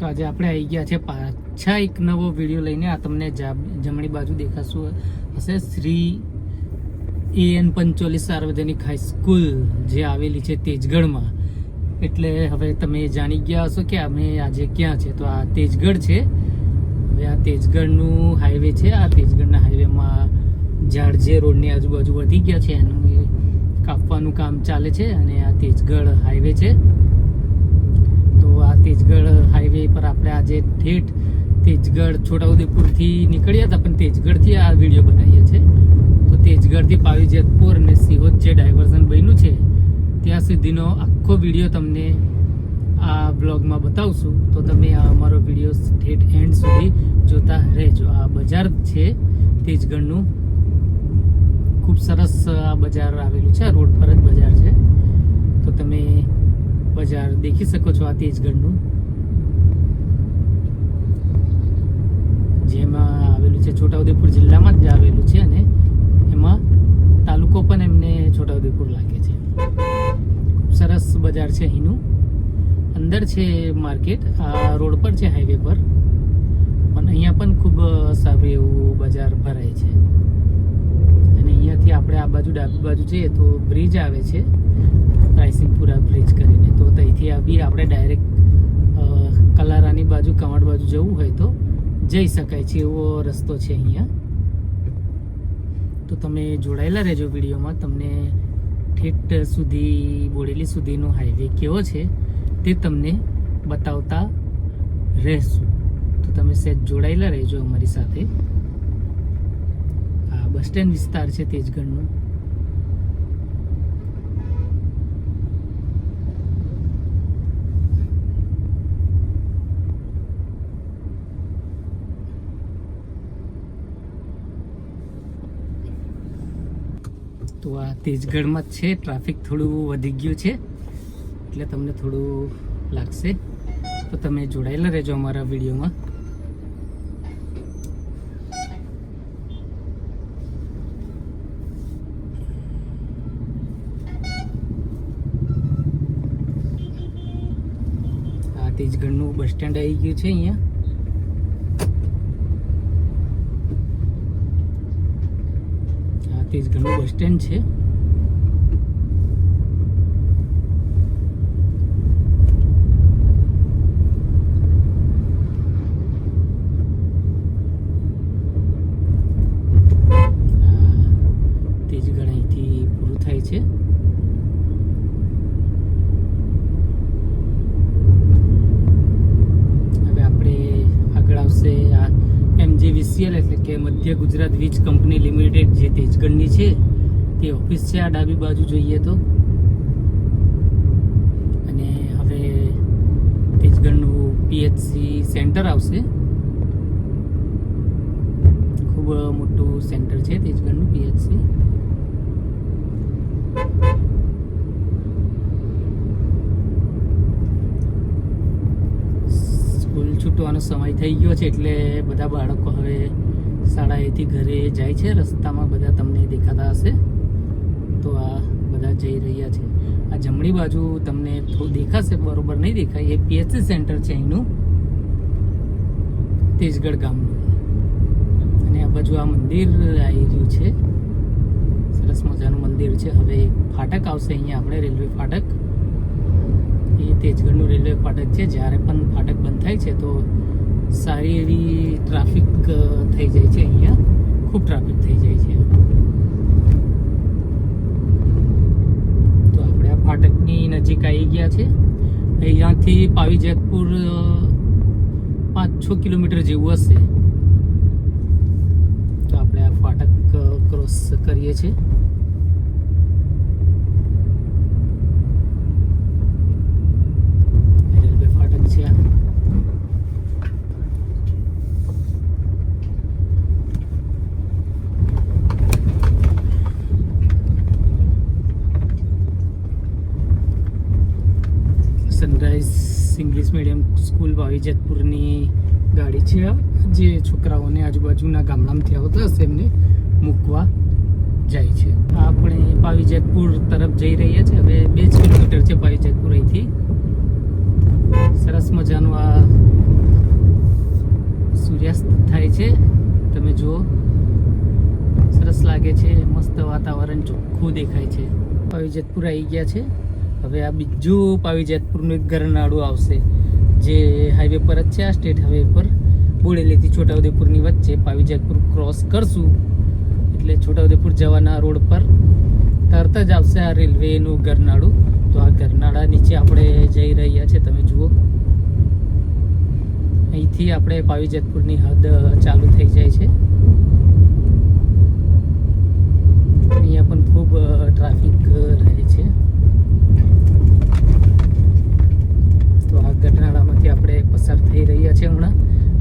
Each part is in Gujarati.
તો આજે આપણે આવી ગયા છે પાછા એક નવો વીડિયો લઈને. આ તમને જમણી બાજુ દેખાશું. હશે શ્રી એ એન પંચોલી સાર્વજનિક હાઈસ્કૂલ જે આવેલી છે તેજગઢમાં. એટલે હવે તમે જાણી ગયા હશો કે અમે આજે ક્યાં છે. તો આ તેજગઢ છે. હવે આ તેજગઢનું હાઈવે છે. આ તેજગઢના હાઈવેમાં ઝાડ જે રોડની આજુબાજુ વધી ગયા છે. એનું કાપવાનું કામ ચાલે છે અને આ તેજગઢ હાઈવે છે. તેજગઢ હાઈવે પર આપણે આજે ઠેઠ તેજગઢ છોટાઉદેપુરથી નીકળ્યા હતા, પણ તેજગઢથી આ વીડિયો બનાવીએ છીએ. તો તેજગઢથી પાવી જેતપુર અને સિહોદ જે ડાયવર્ઝન બન્યું છે, ત્યાં સુધીનો આખો વીડિયો તમને આ બ્લોગમાં બતાવશું. તો તમે આ અમારો વીડિયો ઠેઠ એન્ડ સુધી જોતા રહેજો. આ બજાર છે તેજગઢનું. ખૂબ સરસ આ બજાર આવેલું છે રોડ પર જ બજાર છે. તો તમે બજાર દેખી શકો છો આ તેજગઢનું. આવેલું છે છોટાઉદેપુર જિલ્લામાં જ આવેલું છે અને એમાં તાલુકો પણ એમને છોટાઉદેપુર લાગે છે. ખૂબ સરસ બજાર છે અહીંનું. અંદર છે માર્કેટ, આ રોડ પર છે હાઈવે પર. પણ અહીંયા પણ ખૂબ સારું એવું બજાર ભરાય છે. અને અહીંયાથી આપણે આ બાજુ ડાબી બાજુ જઈએ તો બ્રિજ આવે છે. રાયસિંગપુરા બ્રિજ કરીને. તો ત્યાંથી આ બી આપણે ડાયરેક્ટ કલારાની બાજુ, કવાડ બાજુ જવું હોય તો જઈ શકાય છે એવો રસ્તો છે અહીંયા. તો તમે જોડાયેલા રહેજો વિડીયોમાં. તમને ઠેઠ સુધી, બોડેલી સુધીનો હાઈવે કેવો છે તે તમને બતાવતા રહેશું. તો તમે સહેજ જોડાયેલા રહેજો અમારી સાથે. આ બસ સ્ટેન્ડ વિસ્તાર છે તેજગઢનો. તો આ તેજગઢમાં જ છે. ટ્રાફિક થોડું વધી ગયું છે. એટલે તમને થોડું લાગશે. તો તમે જોડાયેલા રહેજો અમારા વિડીયોમાં. તેજગઢનું બસ સ્ટેન્ડ આવી ગયું છે અહીંયા આ તેજગઢનું બસ સ્ટેન્ડ છે આ તેજગઢ અહીંથી પૂરું થાય છે હવે આપણે આગળ આવશે છે એમજીવીસીએલ એટલે કે મધ્ય ગુજરાત વીજ કંપની લિમિટેડ જે તેજગઢની તે ઓફિસ છે આ ડાબી બાજુ જોઈએ તો. અને હવે તેજગઢનું પીએચસી સેન્ટર આવશે. ખૂબ મોટું સેન્ટર છે તેજગઢનું પીએચસી. સ્કૂલ છૂટવાનો સમય થઈ ગયો છે એટલે બધા બાળકો હવે શાળાએથી ઘરે જાય છે. રસ્તામાં બધા તમને દેખાતા હશે. તો આ બધા જઈ રહ્યા છે. આ જમણી બાજુ તમને થોડું દેખાશે, બરોબર નહીં દેખાય. એ પીએચસી સેન્ટર છે અહીંનું. તેજગઢ ગામનું. અને આ બાજુ આ મંદિર આવી રહ્યું છે. સરસ મજાનું મંદિર છે. હવે ફાટક આવશે અહીંયા આપણે, રેલવે ફાટક. એ તેજગઢનું રેલવે ફાટક છે. જ્યારે પણ ફાટક બંધ થાય છે, તો સારી એવી ટ્રાફિક થઈ જાય છે અહીંયા. ખૂબ ટ્રાફિક થઈ જાય છે તો આપણે આ ફાટકની નજીક આવી ગયા છે. અહીંયાથી પાવી જેતપુર પાંચ છ કિલોમીટર જેવું હશે. તો આપણે આ ફાટક ક્રોસ કરીએ છીએ રેલવે ફાટક છે આ સનરાઈઝ ઇંગ્લિશ મીડિયમ સ્કૂલ પાવીજેતપુરની ગાડી છે જે છોકરાઓને આજુબાજુના ગામડામાંથી આવતા હશે એમને મૂકવા જાય છે. આપણે પાવીજેતપુર તરફ જઈ રહ્યા છે. હવે બે જ કિલોમીટર છે પાવી જેતપુર અહીંથી. સરસ મજાનું આ સૂર્યાસ્ત થાય છે. તમે જુઓ. સરસ લાગે છે. મસ્ત વાતાવરણ ચોખ્ખું દેખાય છે. પાવીજેતપુર આવી ગયા છે. હવે આ બીજું પાવીજેતપુરનું એક ગરનાળું આવશે. જે હાઈવે પર જ છે, આ સ્ટેટ હાઈવે પર. બોડેલીથી છોટાઉદેપુરની વચ્ચે પાવીજેતપુર ક્રોસ કરશું. એટલે છોટાઉદેપુર જવાના રોડ પર તરત જ આવશે આ રેલવેનું ગરનાળું. તો આ ગરનાળા નીચે આપણે જઈ રહ્યા છે, તમે જુઓ. અહીંથી આપણે પાવીજેતપુરની હદ ચાલુ થઈ જાય છે. અહીંયા પણ ખૂબ ટ્રાફિક રહે છે. તો આપણે પસાર થઈ રહ્યા છે હમણાં.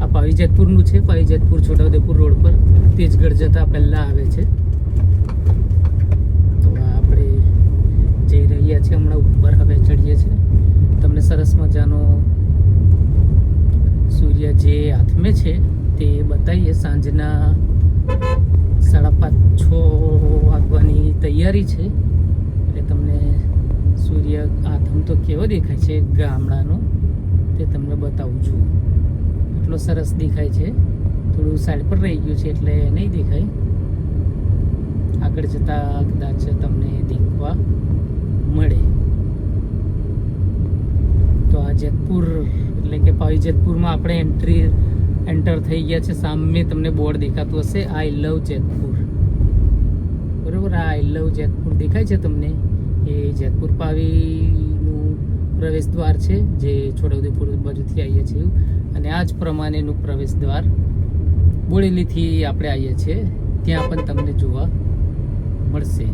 આ પાવીજેતપુરનું છે, પાવીજેતપુર છોટાઉદેપુર રોડ પર. તેજગઢ જતા પહેલાં આવે છે. તો આપણે જઈ રહ્યા છીએ હમણાં ઉપર. હવે ચડીએ છીએ. તમને સરસ મજાનો સૂર્ય જે હાથમે છે તે બતાવીએ. સાંજના સાડા પાંચ છ વાગવાની તૈયારી છે. એટલે તમને સૂર્ય આથમ તો કેવો દેખાય છે ગામડાનો? તે તમને બતાવું છું. એટલો સરસ દેખાય છે. થોડું સાઈડ પર રહી ગયું છે એટલે નહીં દેખાય. આગળ જતાં કદાચ તમને દેખવા મળે. તો આ જેતપુર, એટલે કે પાવી જેતપુરમાં આપણે એન્ટ્રી એન્ટર થઈ ગયા છે. સામે તમને બોર્ડ દેખાતું હશે. I love Jetpur. બરોબર? આ આઈ લવ જેતપુર દેખાય છે તમને? એ જેતપુર પાવીનું પ્રવેશ દ્વાર છે, જે છોટાઉદેપુર બાજુથી આવીએ છીએ. અને આ જ પ્રમાણેનું પ્રવેશ દ્વાર બોડેલીથી આપણે આવીએ છીએ. ત્યાં પણ તમને જોવા મળશે.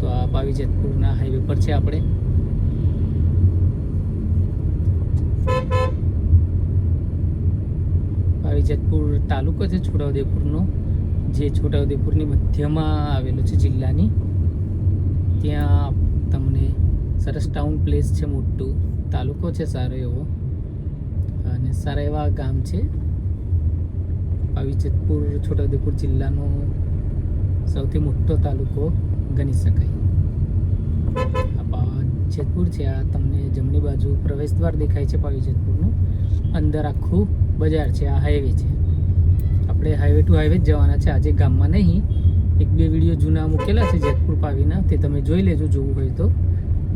તો આ બાવી જેતપુરના હાઈવે પર છે આપણે. પાવી જેતપુર તાલુકો છે છોટાઉદેપુરનો, જે છોટાઉદેપુરની મધ્યમાં આવેલો છે જિલ્લાની. ત્યાં તમને સરસ ટાઉન પ્લેસ છે, મોટું. તાલુકો છે સારો એવો. અને સારા એવા ગામ છે. પાવી જેતપુર છોટાઉદેપુર જિલ્લાનો સૌથી મોટો તાલુકો ગણી શકાય. જેતપુર છે, આ તમને જમણી બાજુ પ્રવેશ દ્વાર દેખાય છે પાવી જેતપુરનું અંદર આખું બજાર છે, આ હાઈવે છે. આપણે હાઈવે ટુ હાઈવે જ જવાના છે, આજે ગામમાં નહીં. એક બે વીડિયો જૂના મૂકેલા છે, જેતપુર પાવીના. તે તમે જોઈ લેજો, જોવું હોય તો.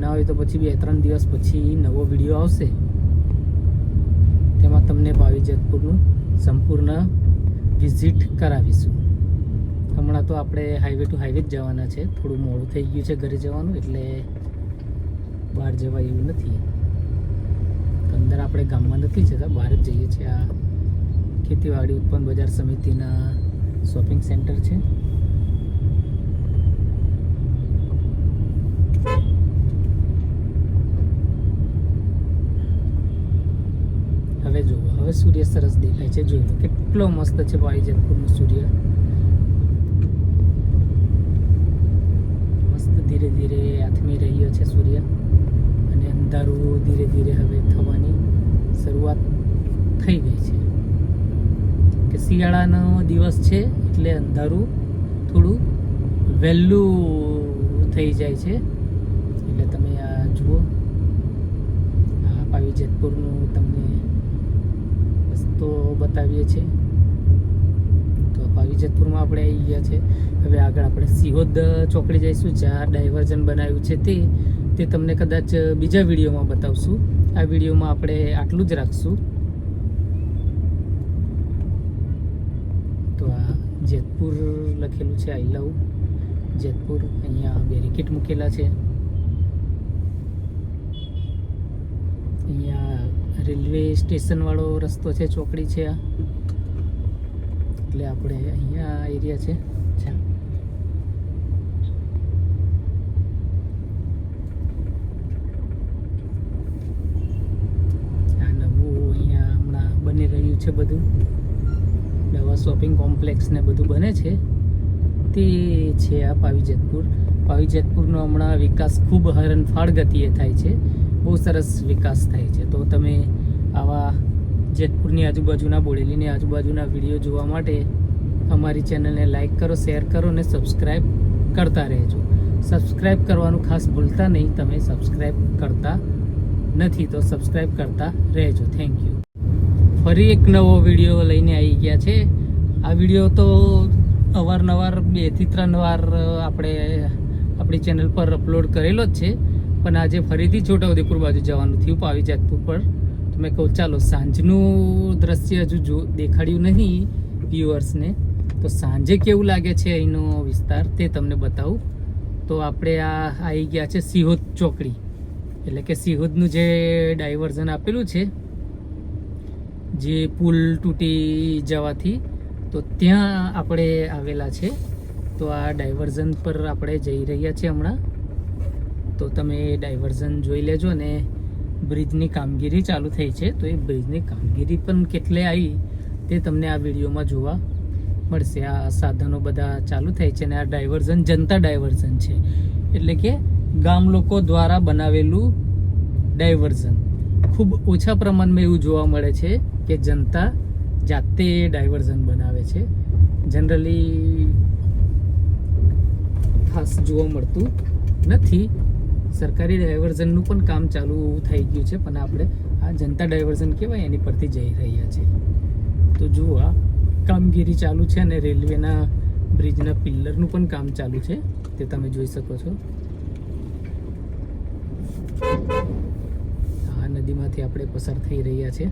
ના હોય તો પછી બે ત્રણ દિવસ પછી નવો વીડિયો આવશે. તેમાં તમને ભાવિ જેતપુરનું સંપૂર્ણ વિઝિટ કરાવીશું. હમણાં તો આપણે હાઈવે ટુ હાઈવે જ જવાના છે. થોડું મોડું થઈ ગયું છે ઘરે જવાનું, એટલે બહાર જવાય એવું નથી. અંદર આપણે ગામમાં નથી જતા, બહાર જ જઈએ છીએ. આ ખેતીવાડી ઉત્પન્ન બજાર સમિતિના શોપિંગ સેન્ટર છે હવે જુઓ હવે સૂર્ય સરસ દેખાય છે. જોઈ લો કેટલો મસ્ત છે ભાઈ જેતપુરનો સૂર્ય. મસ્ત ધીરે ધીરે આથમી રહ્યો છે સૂર્ય. અને અંધારું ધીરે ધીરે હવે થવાની શરૂઆત થઈ ગઈ છે. કે શિયાળાનો દિવસ છે એટલે અંધારું થોડું વહેલું થઈ જાય છે. એટલે તમે આ જુઓ. આ પાવી જેતપુરનું તમને રસ્તો બતાવીએ છીએ. તો પાવીજતપુરમાં આપણે આવી ગયા છે. હવે આગળ આપણે સિહોદ ચોકડી જઈશું, જ્યાં ડાયવર્ઝન બનાવ્યું છે તે. તે તમને કદાચ બીજા વિડીયોમાં બતાવશું. આ વિડીયોમાં આપણે આટલું જ રાખશું. તો આ જેતપુર લખેલું છે, આઈ લવ. જેતપુર, અહીંયા બેરિકેટ મૂકેલા છે. અહીંયા રેલવે સ્ટેશન વાળો રસ્તો છે, ચોકડી છે આ. એટલે આપણે અહીંયા એરિયા છે. બની રહ્યું છે બધું. નવા શોપિંગ કોમ્પ્લેક્સ ને બધું બને છે. તે છે આ પાવી જેતપુર પાવી જેતપુરનો હમણાં વિકાસ ખૂબ હરણફાળ ગતિએ થાય છે. બહુ સરસ વિકાસ થાય છે. તો તમે આવા જેતપુરની આજુબાજુના બોડેલીની આજુબાજુના વીડિયો જોવા માટે અમારી ચેનલને લાઈક કરો, શેર કરો અને સબસ્ક્રાઈબ કરતા રહેજો. સબસ્ક્રાઈબ કરવાનું ખાસ ભૂલતા નહીં. તમે સબસ્ક્રાઈબ કરતા નથી તો સબસ્ક્રાઈબ કરતા રહેજો. Thank you. ફરી એક નવો વીડિયો લઈને આવી ગયા છે. આ વીડિયો તો અવારનવાર બેથી ત્રણ વાર આપણે આપણી ચેનલ પર અપલોડ કરેલો જ છે. પણ આજે ફરીથી છોટાઉદેપુર બાજુ જવાનું થયું પાવી જેતપુર પર. તો મેં કહું, ચાલો, સાંજનું દ્રશ્ય હજુ જો દેખાડ્યું નહીં વ્યુઅર્સને તો સાંજે કેવું લાગે છે અહીંનો વિસ્તાર તે તમને બતાવું. તો આપણે આ આવી ગયા છે સિહોદ ચોકડી. એટલે કે સિહોદનું જે ડાયવર્ઝન આપેલું છે, જે પુલ તૂટી જવાથી, તો ત્યાં આપણે આવેલા છે. તો આ ડાયવર્ઝન પર આપણે જઈ રહ્યા છીએ હમણાં. તો તમે ડાયવર્ઝન જોઈ લેજો ને બ્રિજની કામગીરી ચાલુ થઈ છે. તો એ બ્રિજની કામગીરી પણ કેટલે આવી તે તમને આ વિડીયોમાં જોવા મળશે. આ સાધનો બધા ચાલુ થાય છે અને આ ડાયવર્ઝન જનતા ડાયવર્ઝન છે. એટલે કે ગામ લોકો દ્વારા બનાવેલું ડાયવર્ઝન. ખૂબ ઓછા પ્રમાણમાં એવું જોવા મળે છે કે જનતા જાતે ડાયવર્ઝન બનાવે છે. જનરલી ખાસ જોવા મળતું નથી. સરકારી ડાયવર્ઝનનું પણ કામ ચાલુ થઈ ગયું છે, પણ આપણે આ જનતા ડાયવર્ઝન કહેવાય, એની પરથી જઈ રહ્યા છે. તો જુઓ, આ કામગીરી ચાલુ છે અને રેલવેના બ્રિજના પિલ્લરનું પણ કામ ચાલુ છે, તે તમે જોઈ શકો છો. આ નદીમાંથી આપણે પસાર થઈ રહ્યા છે.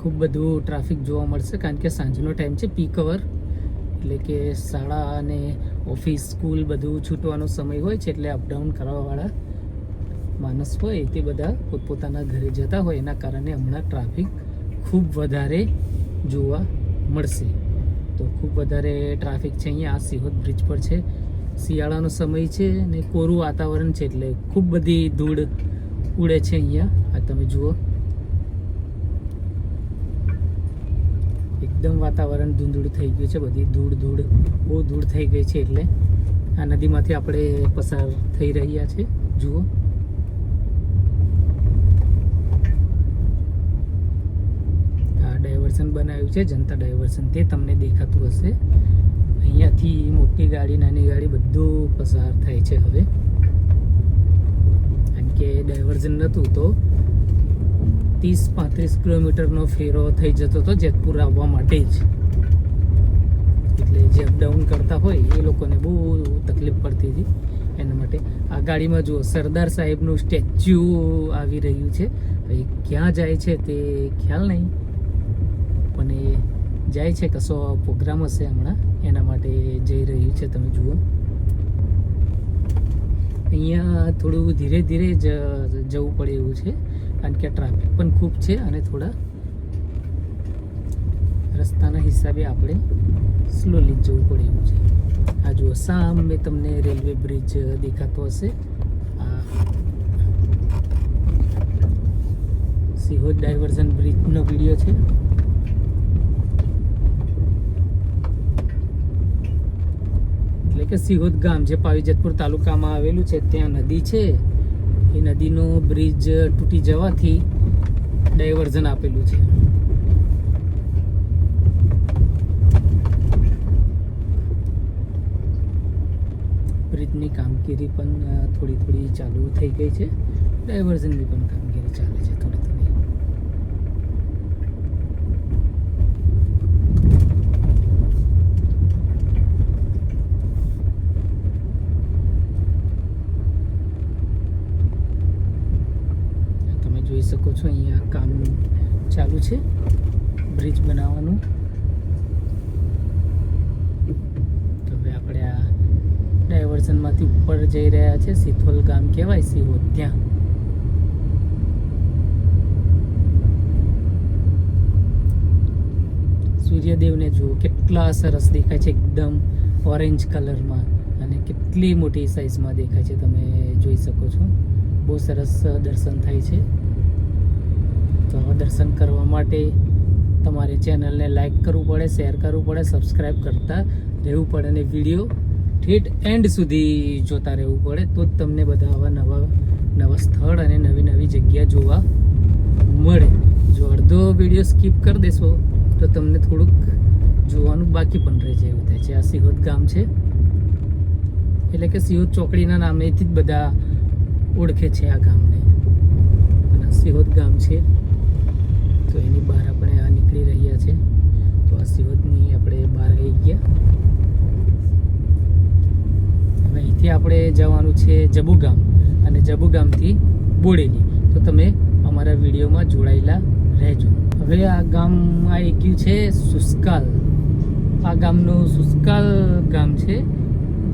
ખૂબ બધું ટ્રાફિક જોવા મળશે, કારણ કે સાંજનો ટાઈમ છે, પીક અવર. એટલે કે શાળા અને ઓફિસ, સ્કૂલ બધું છૂટવાનો સમય હોય છે એટલે અપડાઉન કરવાવાળા માણસ હોય તે બધા પોતપોતાના ઘરે જતા હોય. એના કારણે હમણાં ટ્રાફિક ખૂબ વધારે જોવા મળશે. તો ખૂબ વધારે ટ્રાફિક છે અહીંયા. આ સિહોદ બ્રિજ પર છે. શિયાળાનો સમય છે અને કોરું વાતાવરણ છે એટલે ખૂબ બધી ધૂળ ઉડે છે અહીંયા. આ તમે જુઓ. એકદમ વાતાવરણ ધૂંધળું થઈ ગયું છે, બધી ધૂળ ધૂળ, બહુ ધૂળ થઈ ગઈ છે એટલે. આ નદીમાંથી આપણે પસાર થઈ રહ્યા છે, જુઓ. આ ડાયવર્ઝન બનાવ્યું છે, જનતા ડાયવર્સન તે તમને દેખાતું હશે. અહીંયાથી મોટી ગાડી, નાની ગાડી બધું પસાર થાય છે હવે. કારણ કે ડાયવર્ઝન નહોતું તો ત્રીસ પાંત્રીસ કિલોમીટરનો ફેરો થઈ જતો હતો જેતપુર આવવા માટે જ. એટલે જે અપડાઉન કરતા હોય એ લોકોને બહુ તકલીફ પડતી હતી એના માટે. આ ગાડીમાં જુઓ, સરદાર સાહેબનું સ્ટેચ્યુ આવી રહ્યું છે. એ ક્યાં જાય છે તે ખ્યાલ નહીં. પણ એ જાય છે કશો પ્રોગ્રામ હશે હમણાં એના માટે જઈ રહ્યું છે તમે જુઓ. અહીંયા થોડું ધીરે ધીરે જ જવું પડે એવું છે. કારણ કે ટ્રાફિક પણ ખૂબ છે અને થોડા રસ્તાના હિસાબે આપણે સ્લોલી જવું પડે એવું છે. આ જુઓ, સામે તમને રેલવે બ્રિજ દેખાતો હશે. આ સિહોદ ડાયવર્ઝન બ્રિજનો વીડિયો છે. એટલે કે સિહોદ ગામ જે પાવીજતપુર તાલુકામાં આવેલું છે, ત્યાં નદી છે. એ નદીનો બ્રિજ તૂટી જવાથી ડાયવર્ઝન આપેલું છે. બ્રિજની કામગીરી પણ થોડી થોડી ચાલુ થઈ ગઈ છે. ડાયવર્ઝનની પણ કામગીરી ચાલે છે થોડી થોડી તમે જોઈ શકો છો. અહીંયા કામ ચાલુ છે. બ્રિજ બનાવવાનું. તો હવે આપણે આ ડાયવર્ઝનમાંથી ઉપર જઈ રહ્યા છે. સિથોલ ગામ કહેવાય સિહોદ ત્યાં સૂર્યદેવને જુઓ, કેટલા સરસ દેખાય છે. એકદમ ઓરેન્જ કલરમાં અને કેટલી મોટી સાઇઝમાં દેખાય છે. તમે જોઈ શકો છો. બહુ સરસ દર્શન થાય છે. તો દર્શન કરવા માટે તમારે ચેનલને લાઈક કરવું પડે શેર કરવું પડે સબસ્ક્રાઈબ કરતા રહેવું પડે અને વીડિયો ઠેઠ એન્ડ સુધી જોતા રહેવું પડે. તો જ તમને બધા આવા નવા નવા સ્થળ અને નવી નવી જગ્યા જોવા મળે. જો અડધો વીડિયો સ્કીપ કરી દેશો, તો તમને થોડુંક જોવાનું બાકી પણ રહી જાય એવું થાય છે. આ સિહોદ ગામ છે. એટલે કે સિહોદ ચોકડીના નામેથી જ બધા ઓળખે છે આ ગામને. અને સિહોદ ગામ છે. તો એની બહાર આપણે આ નીકળી રહ્યા છે. તો આ સિવતની આપણે બહાર આવી ગયા. હવે અહીંથી આપણે જવાનું છે જબુ ગામ અને જબુ ગામથી બોડેલી. તો તમે અમારા વિડીયોમાં જોડાયેલા રહેજો. હવે આ ગામ આવી ગયું છે સુસ્કાલ. આ ગામનું સુસ્કાલ ગામ છે,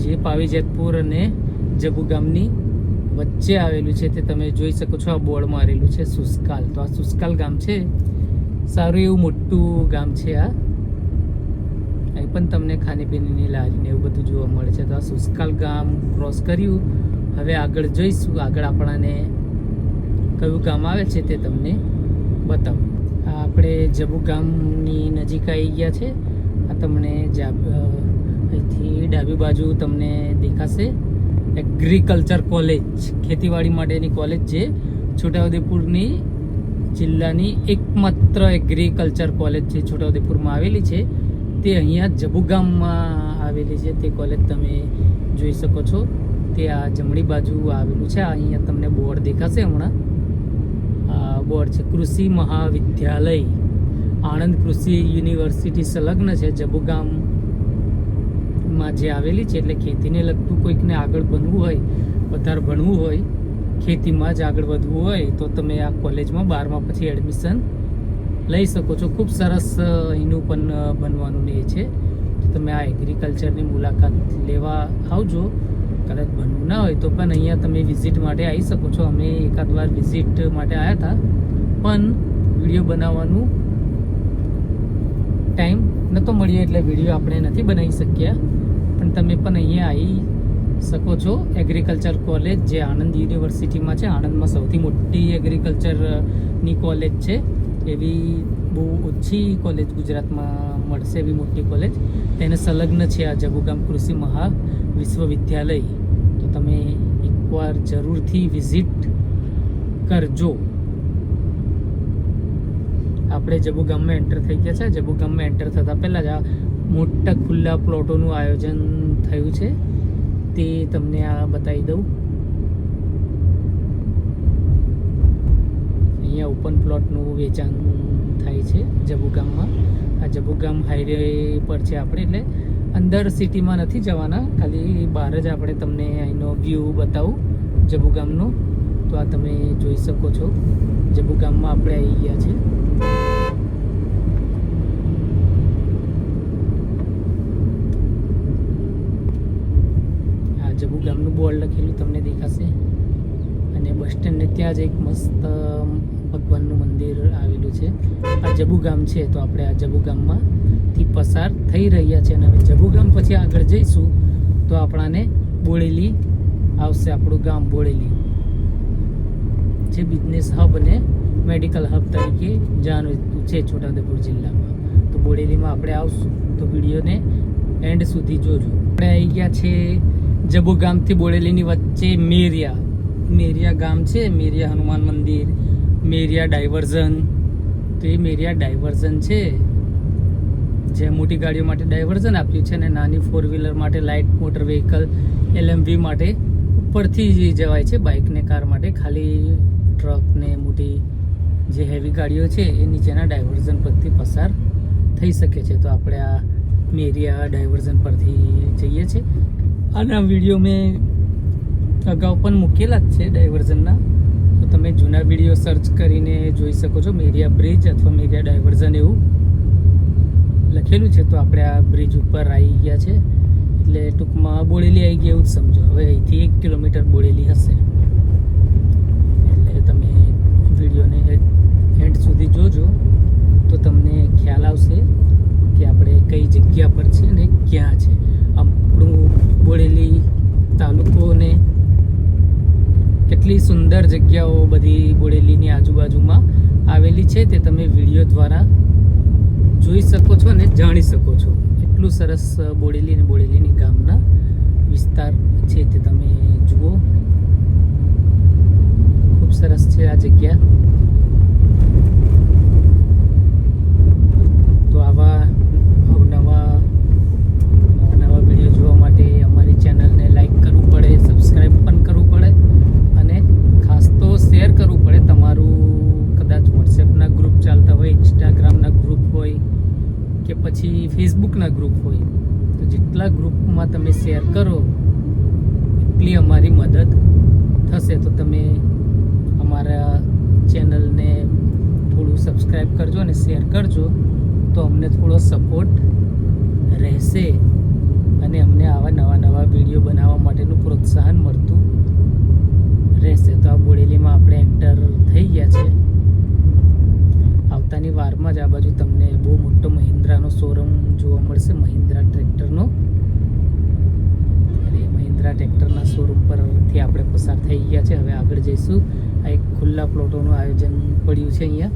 જે પાવીજેતપુર અને જબુ ગામની વચ્ચે આવેલું છે તે તમે જોઈ શકો છો આ બોર્ડ મારેલું છે સુસ્કાલ. તો આ સુસ્કાલ ગામ છે. સારું એવું મોટું ગામ છે આ. અહીં પણ તમને ખાણીપીણીની લારીને એવું બધું જોવા મળે છે. તો આ સુસ્કાલ ગામ ક્રોસ કર્યું. હવે આગળ જઈશું. આગળ આપણાને કયું ગામ આવે છે તે તમને બતાવું. આ આપણે જબુ ગામની નજીક આવી ગયા છે. આ તમને જાબ અહીંથી ડાબી બાજુ તમને દેખાશે. એગ્રીકલ્ચર કોલેજ ખેતીવાડી માટેની કોલેજ જે છોટાઉદેપુરની જિલ્લાની એકમાત્ર એગ્રીકલ્ચર કોલેજ જે છોટાઉદેપુરમાં આવેલી છે, તે અહીંયા જબુગામમાં આવેલી છે. તે કોલેજ તમે જોઈ શકો છો. તે આ જમણી બાજુ આવેલું છે. અહીંયા તમને બોર્ડ દેખાશે હમણાં. આ બોર્ડ છે કૃષિ મહાવિદ્યાલય. આણંદ કૃષિ યુનિવર્સિટી સંલગ્ન છે. જબુ ગામમાં જે આવેલી છે, એટલે ખેતીને લગતું કોઈકને આગળ ભણવું હોય, વધારે ભણવું હોય, ખેતીમાં જ આગળ વધવું હોય, તો તમે આ કોલેજમાં બારમા પછી એડમિશન લઈ શકો છો. ખૂબ સરસ એનું પણ બનવાનું એ છે. તમે આ એગ્રીકલ્ચરની મુલાકાત લેવા આવજો. કદાચ બનવું ના હોય તો પણ અહીંયા તમે વિઝિટ માટે આવી શકો છો. અમે એકાદ વાર વિઝિટ માટે આવ્યા હતા, પણ વીડિયો બનાવવાનું ટાઈમ નહોતો મળ્યો, એટલે વીડિયો આપણે નથી બનાવી શક્યા. પણ તમે પણ અહીંયા આવી શકો છો. એગ્રીકલ્ચર કોલેજ જે આણંદ યુનિવર્સિટીમાં છે. આણંદમાં સૌથી મોટી એગ્રીકલ્ચરની કોલેજ છે. એવી બહુ ઓછી કોલેજ ગુજરાતમાં મળશે એવી મોટી કોલેજ તેને સંલગ્ન છે આ જબુગામ કૃષિ મહા વિશ્વવિદ્યાલય. તો તમે એકવાર જરૂરથી વિઝિટ કરજો. આપણે જબુગામમાં એન્ટર થઈ ગયા છે. જબુગામમાં એન્ટર થતાં પહેલાં જ આ મોટા ખુલ્લા પ્લોટોનું આયોજન થયું છે, તે તમને આ બતાવી દઉં. અહીંયા ઓપન પ્લોટનું વેચાણ થાય છે જબુ ગામમાં આ જબુ ગામ હાઈવે પર છે આપણે, એટલે અંદર સિટીમાં નથી જવાના, ખાલી બહાર જ આપણે તમને અહીંનો વ્યૂ બતાવું જબુ ગામનો તો આ તમે જોઈ શકો છો. જબુ ગામમાં આપણે આવી ગયા છે આ જબુ ગામનું બોર્ડ લખેલું તમને દેખાશે. અને બસ સ્ટેન્ડને ત્યાં જ એક મસ્ત ભગવાનનું મંદિર આવેલું છે. આ જબુ ગામ છે, તો આપણે આ જબુ ગામમાંથી પસાર થઈ રહ્યા છે. અને હવે જબુ ગામ પછી આગળ જઈશું, તો આપણાને બોળેલી આવશે, આપણું ગામ બોળેલી જે બિઝનેસ હબ અને મેડિકલ હબ તરીકે જાણીતું છે છોટાઉદેપુર જિલ્લામાં. તો બોળેલીમાં આપણે આવશું. તો વિડીયોને એન્ડ સુધી જોજો. આપણે આવી ગયા છે જબુ ગામથી બોડેલીની વચ્ચે મેરિયા. મેરિયા ગામ છે, મેરિયા હનુમાન મંદિર, મેરિયા ડાયવર્ઝન. તો એ મેરિયા ડાયવર્ઝન છે. જે મોટી ગાડીઓ માટે ડાયવર્ઝન આપ્યું છે અને નાની ફોર વ્હીલર માટે લાઇટ મોટર વ્હીકલ એલએમવી માટે ઉપરથી જવાય છે બાઇકને કાર માટે ખાલી ટ્રકને મોટી જે હેવી ગાડીઓ છે, એ નીચેના ડાયવર્ઝન પરથી પસાર થઈ શકે છે. તો આપણે આ મેરિયા ડાયવર્ઝન પરથી જઈએ છીએ. અને આ વીડિયો મેં અગાઉ પણ મૂકેલા જ છે ડાયવર્ઝનના તો તમે જૂના વીડિયો સર્ચ કરીને જોઈ શકો છો મેરિયા બ્રિજ અથવા મેરિયા ડાયવર્ઝન એવું લખેલું છે. તો આપણે આ બ્રિજ ઉપર આવી ગયા છે. એટલે ટૂંકમાં બોળેલી આવી ગઈ એવું જ સમજો. હવે અહીંથી એક કિલોમીટર બોળેલી હશે. એટલે તમે વિડીયોને એન્ડ સુધી જોજો. તો તમને ખ્યાલ આવશે કે આપણે કઈ જગ્યા પર છે ને ક્યાં છે. આપણું બોડેલી તાલુકોને કેટલી સુંદર જગ્યાઓ બધી બોડેલીની આજુબાજુમાં આવેલી છે તે તમે વીડિયો દ્વારા જોઈ શકો છો અને જાણી શકો છો. એટલું સરસ બોડેલી અને બોડેલીની ગામના વિસ્તાર છે તે તમે જુઓ. ખૂબ સરસ છે આ જગ્યા. તો આવા અવનવા નવા નવા વીડિયો જોવા માટે અમારી ચેનલને લાઈક કરવું પડે સબસ્ક્રાઈબ પણ કરવું પડે અને ખાસ તો શેર કરવું પડે તમારું કદાચ વોટ્સએપના ગ્રુપ ચાલતા હોય કે પછી ફેસબુકના ગ્રુપ હોય, તો જેટલા ગ્રુપમાં તમે શેર કરો, એટલી અમારી મદદ થશે. તો તમે અમારા ચેનલને થોડું સબસ્ક્રાઈબ કરજો અને શેર કરજો, તો અમને થોડો સપોર્ટ રહેશે અને અમને આવા નવા નવા વીડિયો બનાવવા માટેનું પ્રોત્સાહન મળતું રહેશે. તો આ બોડેલીમાં આપણે એન્ટર થઈ ગયા છે. આવતાની વારમાં જ આ બાજુ તમને બહુ મોટો મહિન્દ્રાનો શોરૂમ જોવા મળશે. મહિન્દ્રા ટ્રેક્ટરનો. અને મહિન્દ્રા ટ્રેક્ટરના શોરૂમ પરથી આપણે પસાર થઈ ગયા છે. હવે આગળ જઈશું. આ એક ખુલ્લા પ્લોટોનું આયોજન પડ્યું છે અહીંયા.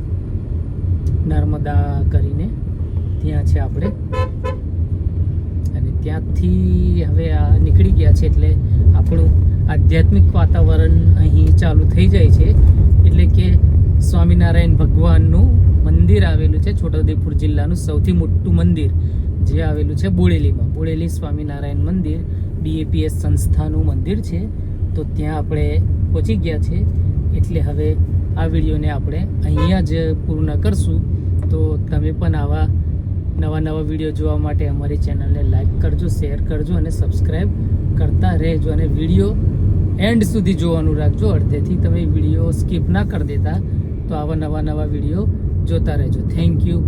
નર્મદા કરીને. ત્યાં છે આપણે. અને ત્યાંથી હવે આ નીકળી ગયા છે એટલે આપણું આધ્યાત્મિક વાતાવરણ અહીં ચાલુ થઈ જાય છે. એટલે કે સ્વામિનારાયણ ભગવાનનું મંદિર આવેલું છે છોટાઉદેપુર જિલ્લાનું સૌથી મોટું મંદિર, જે આવેલું છે બોડેલીમાં. બોડેલી સ્વામિનારાયણ મંદિર બીએપીએસ સંસ્થાનું મંદિર છે. તો ત્યાં આપણે પહોંચી ગયા છે. એટલે હવે આ વિડીયોને આપણે અહીંયા જ પૂર્ણ કરશું. તો તમે પણ આવા નવા નવા વીડિયો જોવા માટે અમારી ચેનલને લાઈક કરજો, શેર કરજો અને સબસ્ક્રાઈબ કરતા રહેજો. અને વીડિયો એન્ડ સુધી જોવાનું રાખજો. અડધેથી તમે વીડિયો સ્કીપ ના કરી દેતા. તો આવા નવા નવા વીડિયો જોતા રહેજો. Thank you